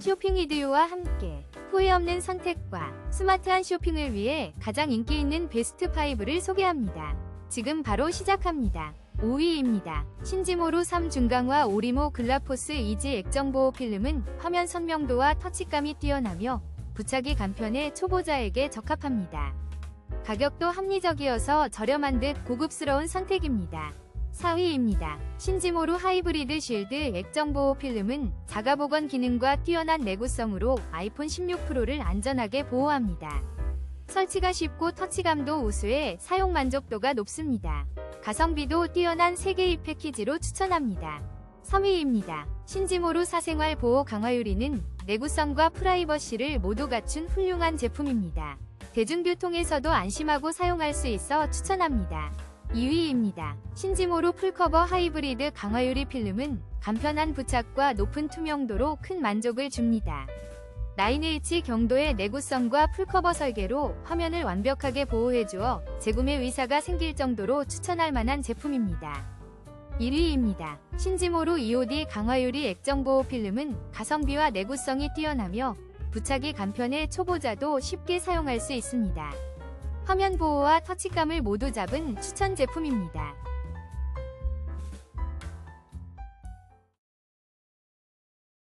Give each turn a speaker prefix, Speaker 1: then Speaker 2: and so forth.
Speaker 1: 쇼핑 이디오와 함께 후회 없는 선택과 스마트한 쇼핑을 위해 가장 인기 있는 베스트 5를 소개합니다. 지금 바로 시작합니다. 5위입니다. 신지모루 3 중강화 오리모 글라포스 이지 액정 보호 필름은 화면 선명도와 터치감이 뛰어나며 부착이 간편해 초보자에게 적합합니다. 가격도 합리적이어서 저렴한 듯 고급스러운 선택입니다. 4위입니다. 신지모루 하이브리드 쉴드 액정 보호 필름은 자가보건 기능과 뛰어난 내구성으로 아이폰 16 프로를 안전하게 보호합니다. 설치가 쉽고 터치감도 우수해 사용 만족도가 높습니다. 가성비도 뛰어난 3개의 패키지로 추천합니다. 3위입니다. 신지모루 사생활 보호 강화 유리는 내구성과 프라이버시를 모두 갖춘 훌륭한 제품입니다. 대중교통에서도 안심하고 사용할 수 있어 추천합니다. 2위입니다. 신지모루 풀커버 하이브리드 강화유리 필름은 간편한 부착과 높은 투명도로 큰 만족을 줍니다. 9H 경도의 내구성과 풀커버 설계로 화면을 완벽하게 보호해주어 재구매 의사가 생길 정도로 추천할 만한 제품입니다. 1위입니다. 신지모루 EOD 강화유리 액정 보호 필름은 가성비와 내구성이 뛰어나며 부착이 간편해 초보자도 쉽게 사용할 수 있습니다. 화면 보호와 터치감을 모두 잡은 추천 제품입니다.